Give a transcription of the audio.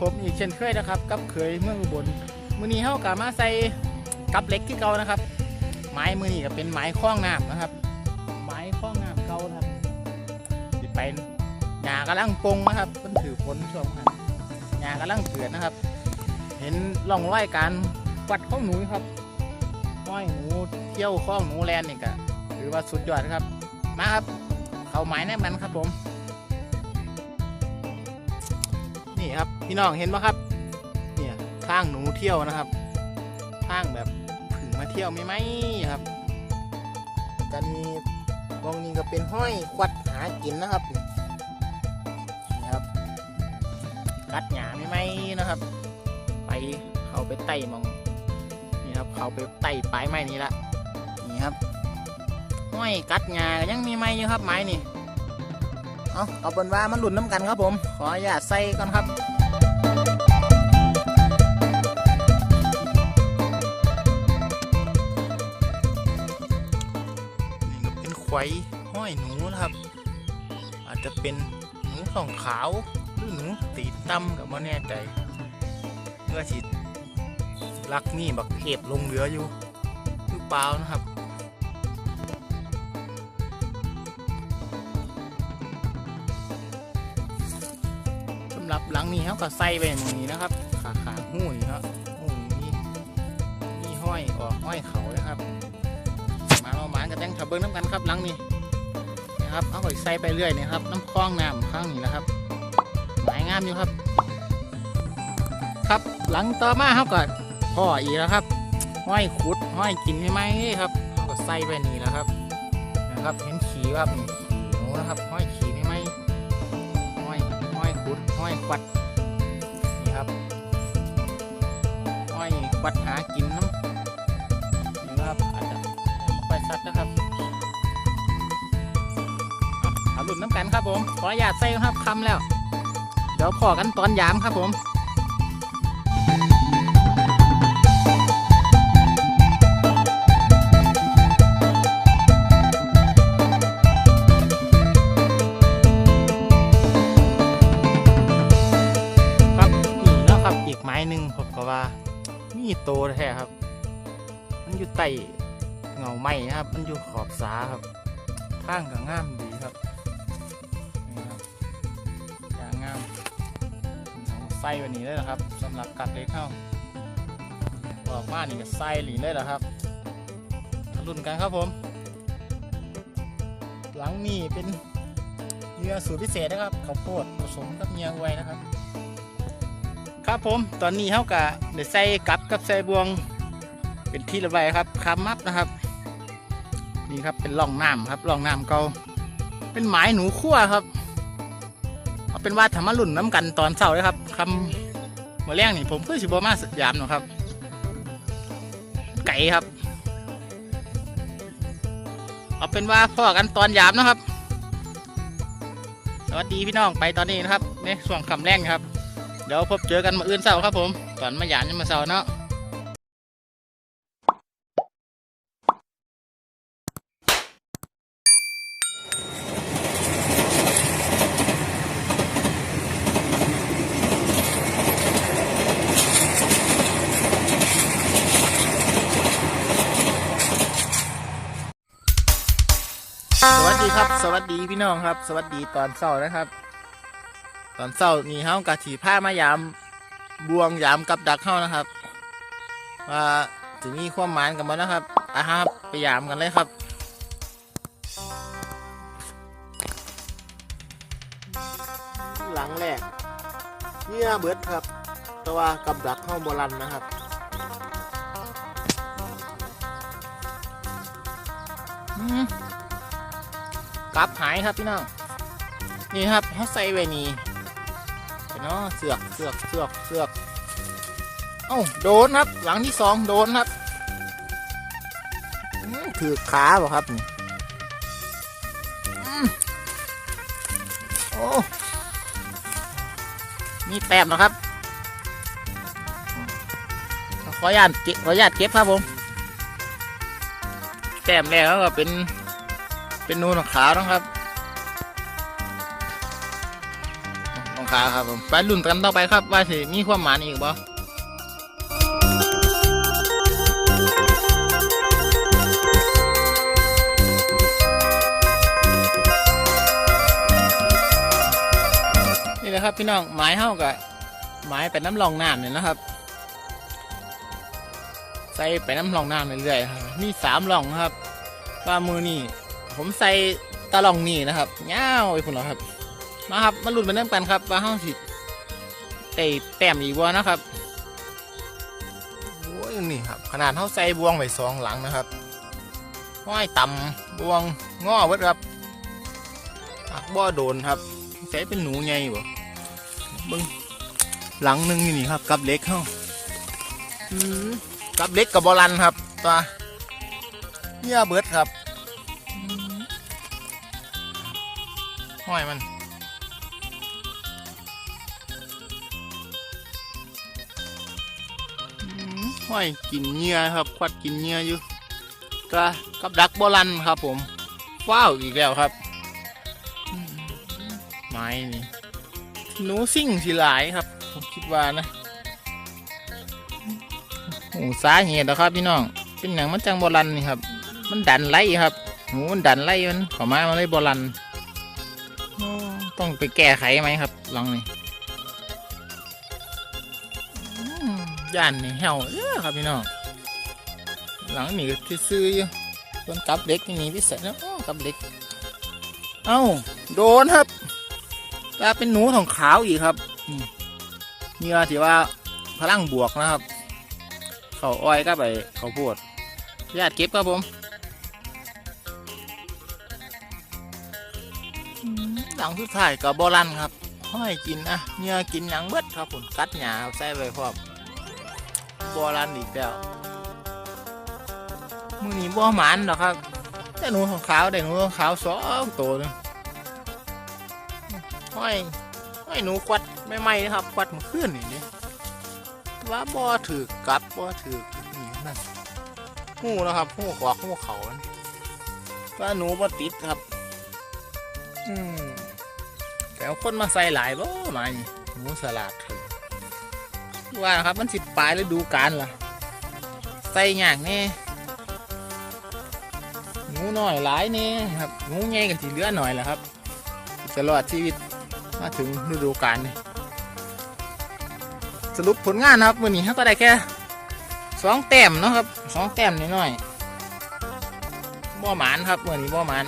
ผมอีกเช่นเคยนะครับกับเคยเมืองอุบลมือนี้เฮากะมาใส่กับเล็กที่เก่านะครับ ไม้มือนี้ก็เป็นไม้คล้องน้ำนะครับ ไม้คล้องน้ำเก่าครับสิดไปหญ้ากำลังปงนะครับเพิ่นถือฝนช่วงนั้นหญ้ากำลังเกิดนะครับ เห็นร่องรอยการวัดข้องหนูครับห้อยหนูเที่ยวข้องหนูแลนนี่ก็ถือว่าสุดยอดครับ มาครับ เขาไม้แนบมันครับผม นี่ครับ พี่น้องเห็นปะครับ เนี่ยทางหนูเที่ยวนะครับทางแบบผึ่งมาเที่ยวไม่ไหมครับกันมีมองนี้ก็เป็นห้อยควัดหากินนะครับนี่ครับกัดหยาไม่ไหมนะครับ ไปเขาไปไต่มองนี่ครับเขาไปไต่ปลายไม้นี้ละนี่ครับห้อยกัดงายังมีไม้อยู่ครับไม้นี่เอาเอาเป็นว่ามันหลุดน้ำกันครับผม ขออนุญาตใส่ก่อนครับ นี่ก็เป็นควายห้อยหนูนะครับ อาจจะเป็นหนูสองขาวหรือหนูตีตั้มกับว่าแน่ใจเพื่อฉีดลักนี่บักเก็บลงเหลืออยู่หรือเปล่านะครับสำหรับหลังนี้เขาก็ใส่ไปหมองนี้นะครับ ขาขาหูนี่ครับหูนี่มีห้อยออกห้อยเขานะครับ มาประมาณกับแตงถับเบิ้งน้ำกันครับหลังนี้นะครับเอาก็ใส่ไปเรื่อยนะครับ น้ำคลองน้ำข้างนี้นะครับหมายงามอยู่ครับ ครับหลังต่อมาเขาก็พ่ออีกแล้วครับห้อยขุดห้อยกินใช่ไหมครับเขาก็ใส่ไปนี่แล้วครับนะครับเห็นขีครับนี่ขีหนูนะครับห้อยขีใช่ไหมห้อยห้อยขุดห้อยควัดนี่ครับห้อยควัดหากินน้ำ ไปซัดนะครับเอาหลุดน้ำกันครับผม ขออนุญาตใส่ครับคำแล้ว เดี๋ยวพอกันตอนยามครับผมครับนี่แล้วครับอีกไม้หนึ่งผมก็ว่า มีโตแท้ครับ มันอยู่ใต้าไม้นะครับ มันอยู่ขอบสาครับข้างกับง่ามดีครับนี่ครับอย่างงามเอาใส่วันนี้เลยนะครับสำหรับกัดเล็กเข้าออกมานี่ก็ใส่หลีเลยเหรอครับรุ่นกันครับผม หลังนี่เป็นเนื้อสูตรพิเศษนะครับข้าวโพดผสมกับเนื้อไว้นะครับ ครับผมตอนนี้เขากะเดี๋ยวใส่กับกับใส่บวงเป็นที่ระบายครับคามับนะครับ นี่ครับเป็นร่องน้ำครับร่องน้ำเก่าเป็นหมายหนูขั้วครับเอาเป็นว่าธรรมรุ่นน้ำกันตอนเช้าเลยครับคำหัวแรงนี่ผมเพื่อสิบมาสยามนะครับ ไก่ครับ เอาเป็นว่าพ่อกันตอนยามนะครับ สวัสดีพี่น้องไปตอนนี้นะครับในช่วงคำแรงครับ เดี๋ยวพบเจอกันมาอื่นเสาครับผม ตอนมาหยานยังมาเสาร์เนาะ ดีครับ สวัสดีพี่น้องครับ สวัสดีตอนเสาร์นะครับ ตอนเสาร์นี่เฮากะถีผ้ามายามบวงยามกับดักเฮานะครับว่าถึงมีความหมานกันบ่นะครับอะครับไปยามกันเลยครับหลังแรกเนื้อเบิดครับ แต่ว่ากับดักเฮาโบราณนะครับอืม กลับหายครับพี่น้อง นี่ครับเขาใส่ไว้นี่เนาะเสือกเสือกเสือกเสือกเอ้าโดนครับ หลังที่สองโดนครับอืมถือขาเปล่าครับโอ้มีแต้มนะครับ ขออนุญาตขออนุญาตเก็บครับผม แต้มแรกก็เป็น เป็นนูนขาวนะครับของขาครับผมไปลุ้นกันต่อไปครับ ว่าสิมีความหมานอีกบ่นี่แหละครับพี่น้องหมายเท่ากับหมายเป็นน้ำรองน้ำเนี่ยนะครับใส่ไปน้ำรองน้ำเรื่อยๆครับมีสามรองครับว่ามือนี่ ผมใส่ตะลองนี่นะครับเง้าวไอ้คุณเหรอครับมาครับมาลุ้นไปเริ่มกันครับว่าห้องสิเตะแต้มอีกวันะครับโอ้ยนี่ครับ ขนาดเขาใส่บวงไว้สองหลังนะครับห้อยต่ำบวงง้อเวิดครับหักบ่อโดนครับใส่เป็นหนูไงบ่เบิ้งหลังหนึงนี่นี่ครับ กับเล็กเข้าอืมกับเล็กกับบอลันครับตัวเนี่ยเบิดครับ ห้อยมันอืมห้อยกินเหงื่อครับ ควัดกินเหงื่ออยู่ก็กับดักบอลันครับผมว้าวอีกแล้วครับอืมไม้นี่หนูซิ่งสิหลายครับ ผมคิดว่านะโอ้สาเหตุนะครับพี่น้อง เป็นอย่างมันจังบอลันนี่ครับ มันดันไล่ครับหนูมันดันไล่มันเขอมามันเลยบอลันโอ้ ต้องไปแก้ไขไหมครับ ลองนี่อืมย่านนี่เห่าเด้อครับพี่น้องหลังนี่ก็ซื้ออยู่ส่วนกับเล็กนี่พิเศษนะโอ้กับเล็ก เอ้าโดนครับกลายเป็นหนูของขาวอีกครับเหงื่อที่ว่าพลังบวกนะครับ เขาอ้อยก็ไปเขาพูดญาติเก็บครับผม หลังสุดท้ายกับบอลันครับห้อยกินอะเหงื่อกินหยังเบิดครับผมกัดหยาใส่ไว้พร้อมบัวรันอีกแล้วมือนี้บัวหมันหรอกครับแต่หนูของขาวได้หนูของขาวสองตัวนึงห้อยห้อยหนูควัดไม่ไหมนะครับควัดมาขึ้นนี่นี่ว่าบัวถือกัดบัวถือนี่นั่นหูนะครับหูกวากหูเขานั่นว่าหนูบัติดครับ แต่เอาคนมาใส่หลายบ่มานี่หมูสลัดว่านะครับมันสิปลายฤดูกาลล่ะ ใส่หยางแน่หนูน้อยหลายแน่ครับหนูใหญ่กันทีเหลือหน่อยแหละครับตลอดชีวิตมาถึงฤดูกาลนี่สรุปผลงานนะครับวันนี้เขาก็ได้แค่สองแต้มเนาะครับสองแต้มน้อยๆบ่หมานครับวันนี้บ่หมาน